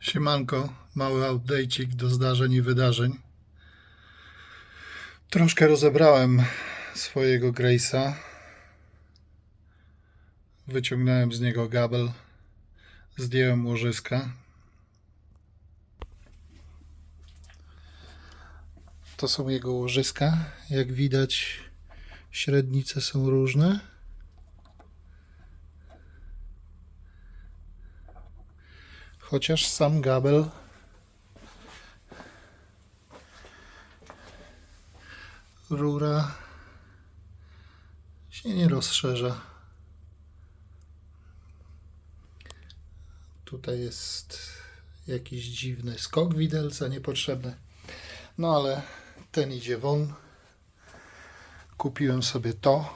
Siemanko, mały update'ik do zdarzeń i wydarzeń. Troszkę rozebrałem swojego Grace'a. Wyciągnąłem z niego gabel, zdjąłem łożyska. To są jego łożyska. Jak widać, średnice są różne. Chociaż sam gabel rura się nie rozszerza. Tutaj jest jakiś dziwny skok widelca niepotrzebny. No ale ten idzie won. Kupiłem sobie to.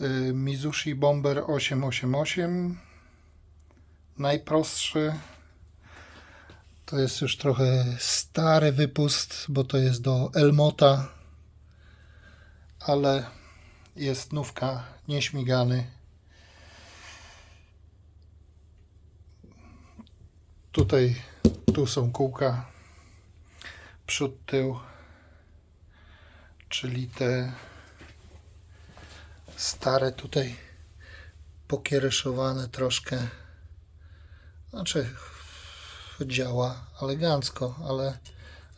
Y, Mizushi Bomber 888 najprostszy. To jest już trochę stary wypust, bo to jest do Elmota, ale jest nówka, nieśmigany. Tutaj, tu są kółka, przód, tył, czyli te stare tutaj pokiereszowane troszkę znaczy, działa elegancko, ale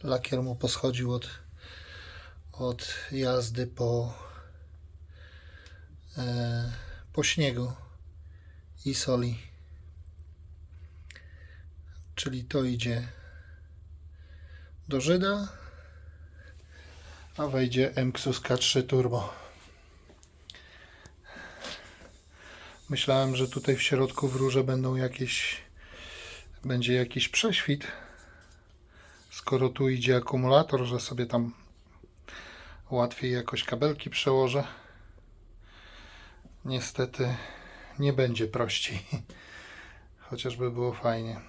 lakier mu poschodził od, od jazdy po, e, po śniegu i soli. Czyli to idzie do Żyda, a wejdzie MXUS K3 Turbo. Myślałem, że tutaj w środku w rurze będą jakieś będzie jakiś prześwit. Skoro tu idzie akumulator, że sobie tam łatwiej jakoś kabelki przełożę. Niestety nie będzie prościej. Chociażby było fajnie.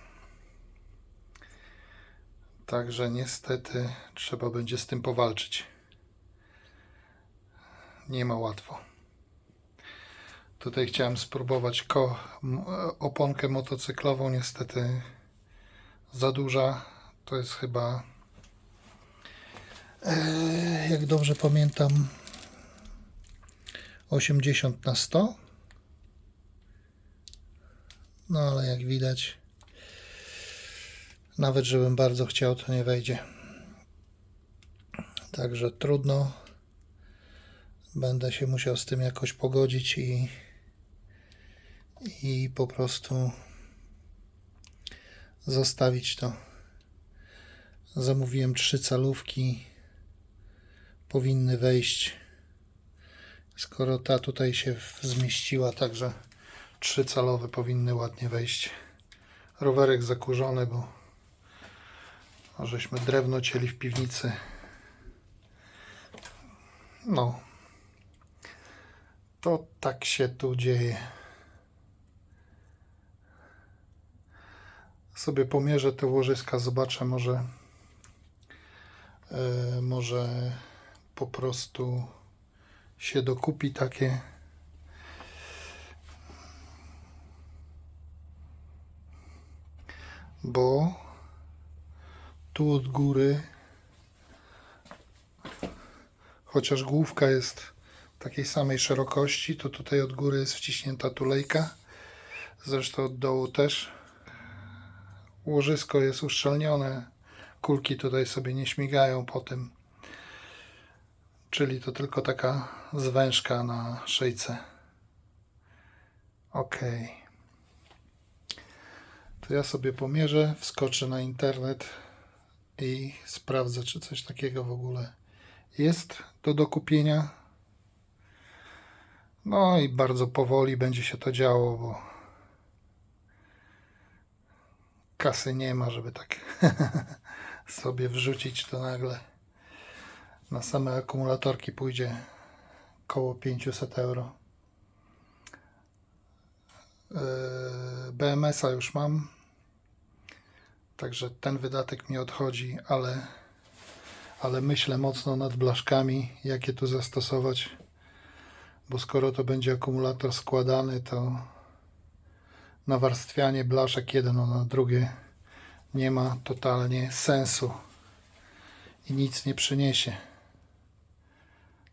Także niestety trzeba będzie z tym powalczyć. Nie ma łatwo. Tutaj chciałem spróbować ko oponkę motocyklową, niestety za duża. To jest chyba, e, jak dobrze pamiętam, 80 na 100. No ale jak widać, nawet żebym bardzo chciał, to nie wejdzie. Także trudno. Będę się musiał z tym jakoś pogodzić i i po prostu zostawić to. Zamówiłem trzy calówki. Powinny wejść. Skoro ta tutaj się zmieściła, także trzy calowe powinny ładnie wejść. Rowerek zakurzony, bo żeśmy drewno cieli w piwnicy. No. To tak się tu dzieje. Sobie pomierzę te łożyska, zobaczę, może e, może po prostu się dokupi takie. Bo tu od góry, chociaż główka jest takiej samej szerokości, to tutaj od góry jest wciśnięta tulejka. Zresztą od dołu też łożysko jest uszczelnione. Kulki tutaj sobie nie śmigają po tym. Czyli to tylko taka zwężka na szyjce. Ok. To ja sobie pomierzę, wskoczę na internet i sprawdzę, czy coś takiego w ogóle jest do dokupienia. No i bardzo powoli będzie się to działo, bo kasy nie ma, żeby tak sobie wrzucić to nagle. Na same akumulatorki pójdzie koło 500 euro. Yy, BMS-a już mam. Także ten wydatek mi odchodzi, ale, ale myślę mocno nad blaszkami, jakie tu zastosować. Bo skoro to będzie akumulator składany, to nawarstwianie blaszek jedno na drugie nie ma totalnie sensu i nic nie przyniesie.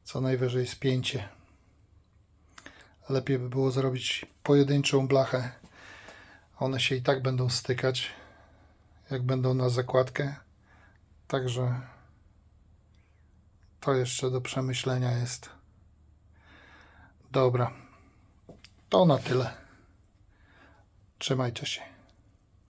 Co najwyżej spięcie. Lepiej by było zrobić pojedynczą blachę. One się i tak będą stykać, jak będą na zakładkę. Także to jeszcze do przemyślenia jest. Dobra. To na tyle. Trzymajcie się.